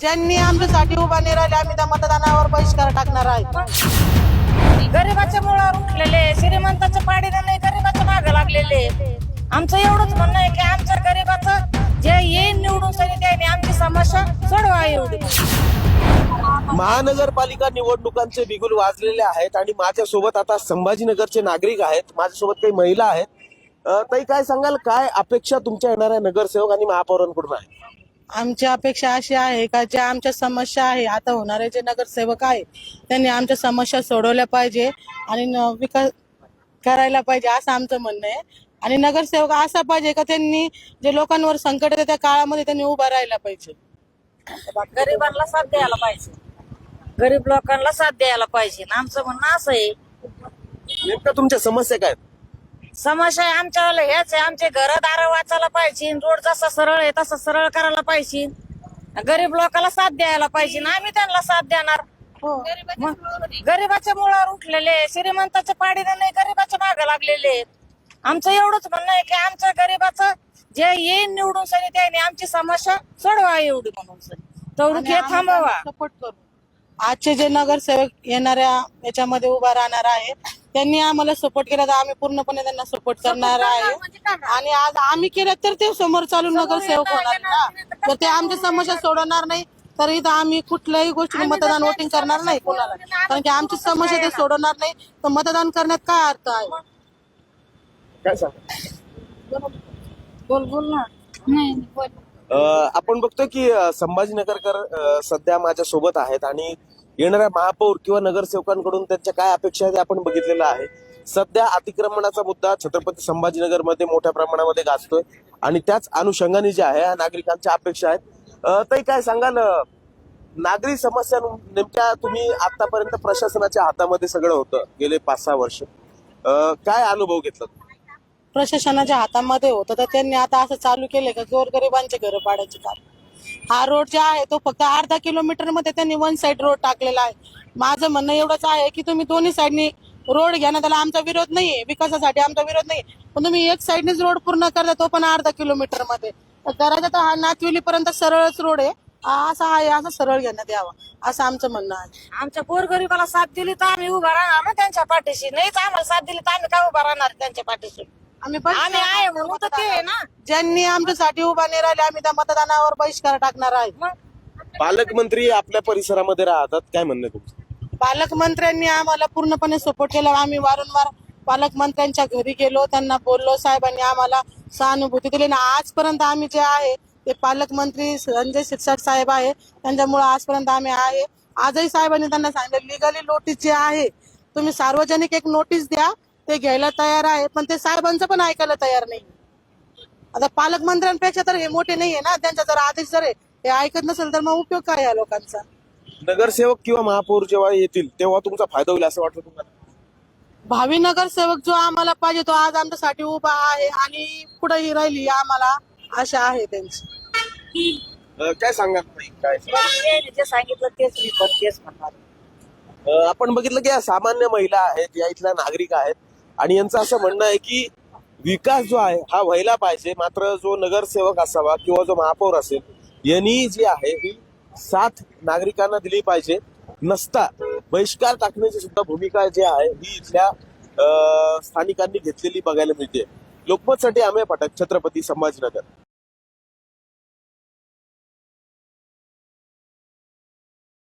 ज्यांनी आमच्यासाठी उभा नाही राहिले आम्ही त्या मतदानावर बहिष्कार टाकणार आहे. गरिबाच्या मुळावर उठलेले श्रीमंताच्या पाडीने नाही गरिबाच्या मागे लागलेले. आमचं एवढंच म्हणणं आहे की आमच्या गरिबाचं जे येईल निवडून तरी त्याने आमची समस्या सोडवा एवढी. महानगरपालिका निवडणुकांचे बिगुल वाजलेले आहेत आणि माझ्यासोबत आता संभाजीनगरचे नागरिक आहेत. माझ्यासोबत काही महिला आहेत. ताई काय सांगाल? काय अपेक्षा तुमच्या येणाऱ्या नगरसेवक आणि महापौरांकडून आहे? आमची अपेक्षा अशी आहे का ज्या आमच्या समस्या आहे आता होणारे जे नगरसेवक आहे त्यांनी आमच्या समस्या सोडवल्या पाहिजे आणि विकास करायला पाहिजे असं आमचं म्हणणं आहे. आणि नगरसेवक असा पाहिजे का त्यांनी जे लोकांवर संकट येतं त्या काळामध्ये त्यांनी उभा राहायला पाहिजे. गरिबांना साथ द्यायला पाहिजे. गरीब लोकांना साथ द्यायला पाहिजे. आमचं म्हणणं असं आहे. नेमक्या तुमच्या समस्या काय आहेत? समस्या आहे आमच्या हेच आहे आमचे घर दार वाचायला पाहिजे रोड जसा सरळ आहे तसा सरळ करायला पाहिजे. गरीब लोकांना साथ द्यायला पाहिजे ना आम्ही त्यांना साथ देणार. मग गरिबाच्या मुळावर उठलेले श्रीमंताच्या पाडीने नाही गरिबाच्या मागे लागलेले आमचं एवढंच म्हणणं आहे की आमच्या गरिबाचं जे येईल निवडून सरी त्याने आमची समस्या सोडवा एवढी म्हणून सरी. तेवढं हे थांबवा. सपोर्ट करू. आजचे जे नगरसेवक येणाऱ्या याच्यामध्ये उभा राहणार आहे त्यांनी आम्हाला सपोर्ट केला तर आम्ही पूर्णपणे त्यांना सपोर्ट करणार आहे. आणि आज आम्ही केलं तर ते समोर चालून नगरसेवक होणार ना. तर ते आमच्या समस्या सोडवणार नाही तर इथं आम्ही कुठल्याही गोष्टी मतदान वोटिंग करणार नाही कोणाला. कारण की आमची समस्या ते सोडवणार नाही तर मतदान करण्यात काय अर्थ आहे? बोल बोल ना. अ, आपण बघतो की संभाजीनगरकर सध्या माझ्या सोबत आहेत आणि येणाऱ्या महापौर किंवा नगरसेवकांकडून त्यांच्या काय अपेक्षा आहेत आपण बघितलेलं आहे. सध्या अतिक्रमणाचा मुद्दा छत्रपती संभाजीनगरमध्ये मोठ्या प्रमाणामध्ये गाजतोय आणि त्याच अनुषंगाने जे आहे या नागरिकांच्या अपेक्षा आहेत. तरी काय सांगाल? नागरी समस्या नेमक्या तुम्ही आतापर्यंत प्रशासनाच्या हातामध्ये सगळं होतं गेले पाच सहा वर्ष. काय अनुभव घेतला प्रशासनाच्या हातामध्ये होतं. तर त्यांनी आता असं चालू केलंय का? गोरगरिबांचे घर पाडायचे काम हा रोड जे आहे तो फक्त अर्धा किलोमीटरमध्ये त्यांनी वन साइड रोड टाकलेला आहे. माझं म्हणणं एवढंच आहे की तुम्ही दोन्ही साईडनी रोड घ्या ना त्याला आमचा विरोध नाहीये. विकासासाठी आमचा विरोध नाही पण तुम्ही एक साईडनीच रोड पूर्ण करता तो पण अर्धा किलोमीटरमध्ये. तर करायचा तर हा नातविली पर्यंत सरळच रोड आहे. हा असा आहे असा सरळ घेण्यात यावा असं आमचं म्हणणं आहे. आमच्या गोरगरिबाला साथ दिली तर आम्ही उभा राहणार ना त्यांच्या पाठीशी. नाहीच आम्हाला साथ दिली तर आम्ही काय उभा राहणार त्यांच्या पाठीशी? आम्ही आम्ही आहे म्हणून तर ते आहे ना. ज्यांनी आमच्यासाठी उभा नाही राहिले आम्ही त्या मतदानावर बहिष्कार टाकणार आहे. मग? पालकमंत्री आपल्या परिसरामध्ये राहतात काय म्हणणं आहे तुमचं? पालकमंत्र्यांनी आम्हाला पूर्णपणे सपोर्ट केला. आम्ही वारंवार पालकमंत्र्यांच्या घरी गेलो त्यांना बोललो साहेबांनी आम्हाला सहानुभूती दिली. ना आजपर्यंत आम्ही जे आहे ते पालकमंत्री संजय शिरसाट साहेब आहे. त्यांच्यामुळे आजपर्यंत आम्ही आहे. आजही साहेबांनी त्यांना सांगितलं लिगली नोटीस जे आहे तुम्ही सार्वजनिक एक नोटीस द्या ते घ्यायला तयार आहे पण ते साहेबांचं पण ऐकायला तयार नाही. आता पालकमंत्र्यांपेक्षा तर हे मोठे नाहीये ना त्यांचा जर आदेश जर आहे, हे ऐकत नसेल तर मग उपयोग काय या लोकांचा? नगरसेवक किंवा महापौर जेव्हा येतील तेव्हा तुमचा फायदा होईल असं वाटतं तुम्हाला? भावी नगरसेवक जो आम्हाला पाहिजे तो आज आमच्यासाठी उभा आहे आणि पुढेही राहिली आम्हाला आशा आहे त्यांची. अं, काय सांगा? काय? जे सांगितलं तेच मी पण तेच म्हणणार. अं, आपण बघितलं की या सामान्य महिला आहेत या इथल्या नागरिक आहेत. आणि यांचं असं म्हणणं आहे की विकास जो आहे हा व्हायला पाहिजे. मात्र जो नगरसेवक असावा किंवा जो महापौर असेल यांनी जी आहे ही साथ नागरिकांना दिली पाहिजे. नसता बहिष्कार टाकण्याची सुद्धा भूमिका जी आहे ही इथल्या अं, स्थानिकांनी घेतलेली बघायला मिळते. लोकमतसाठी आम्ही पटक छत्रपती संभाजीनगर.